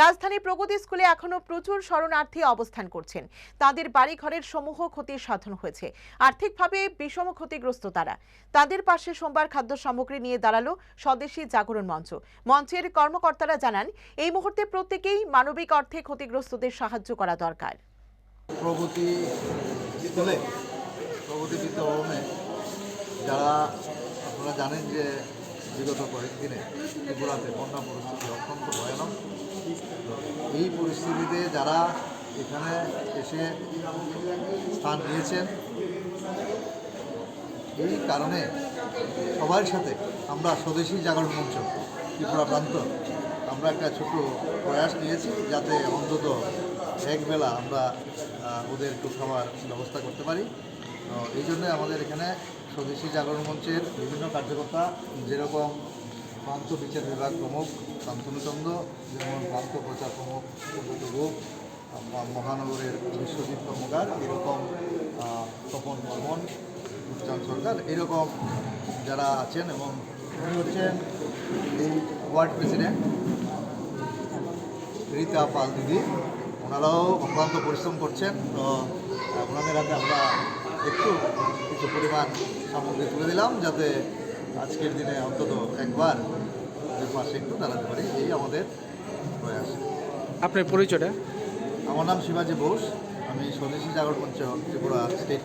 রাজধানী প্রগতি স্কুলে এখনও প্রচুর শরণার্থী অবস্থান করছেন। তাদের বাড়িঘরের সমূহ ক্ষতির সাধন হয়েছে। আর্থিকভাবে বিষম ক্ষতিগ্রস্ত তারা। তাদের পাশে সোমবার খাদ্য সামগ্রী নিয়ে দাঁড়াল স্বদেশী জাগরণ মঞ্চ। মঞ্চের কর্মকর্তারা জানান, এই মুহূর্তে প্রত্যেকেই মানবিক অর্থে ক্ষতিগ্রস্তদের সাহায্য করা দরকার। প্রগতি স্কুলে, প্রগতি যারা আপনারা জানেন যে বিগত কয়েকদিনে ত্রিপুরাতে বন্যা পরিস্থিতি অত্যন্ত ভয়ানক। এই পরিস্থিতিতে যারা এখানে এসে স্থান নিয়েছেন, এই কারণে সবার সাথে আমরা স্বদেশী জাগরণ মঞ্চ, ত্রিপুরা প্রান্ত, আমরা একটা ছোট প্রয়াস নিয়েছি যাতে অন্তত একবেলা আমরা ওদের একটু খাবার ব্যবস্থা করতে পারি। এই জন্য আমাদের এখানে স্বদেশী জাগরণ মঞ্চের বিভিন্ন কার্যকর্তা যেরকম প্রান্ত বিচার বিভাগ প্রমুখ শান্তনুচন্দ্র যেমন প্রান্ত প্রচার প্রমুখ সুব্রত রূপ মহানগরের বিশ্বজিৎ কর্মকার, এরকম তপন বর্মন উচ্চান সরকার, এরকম যারা আছেন এবং উনি হচ্ছেন এই ওয়ার্ড প্রেসিডেন্ট, রীতা পাল দিদি। ওনারাও অক্লান্ত পরিশ্রম করছেন, তো ওনাদের হাতে আমরা একটু কিছু পরিমাণ সামগ্রী তুলে দিলাম, যাতে আজকের দিনে অন্তত একবার পাশে একটু দাঁড়াতে পারি এই আমাদের প্রয়াস। আপনার পরিচয়টা? আমার নাম শিবাজি বোস আমি স্বদেশী জাগরণ মঞ্চ ত্রিপুরা স্টেট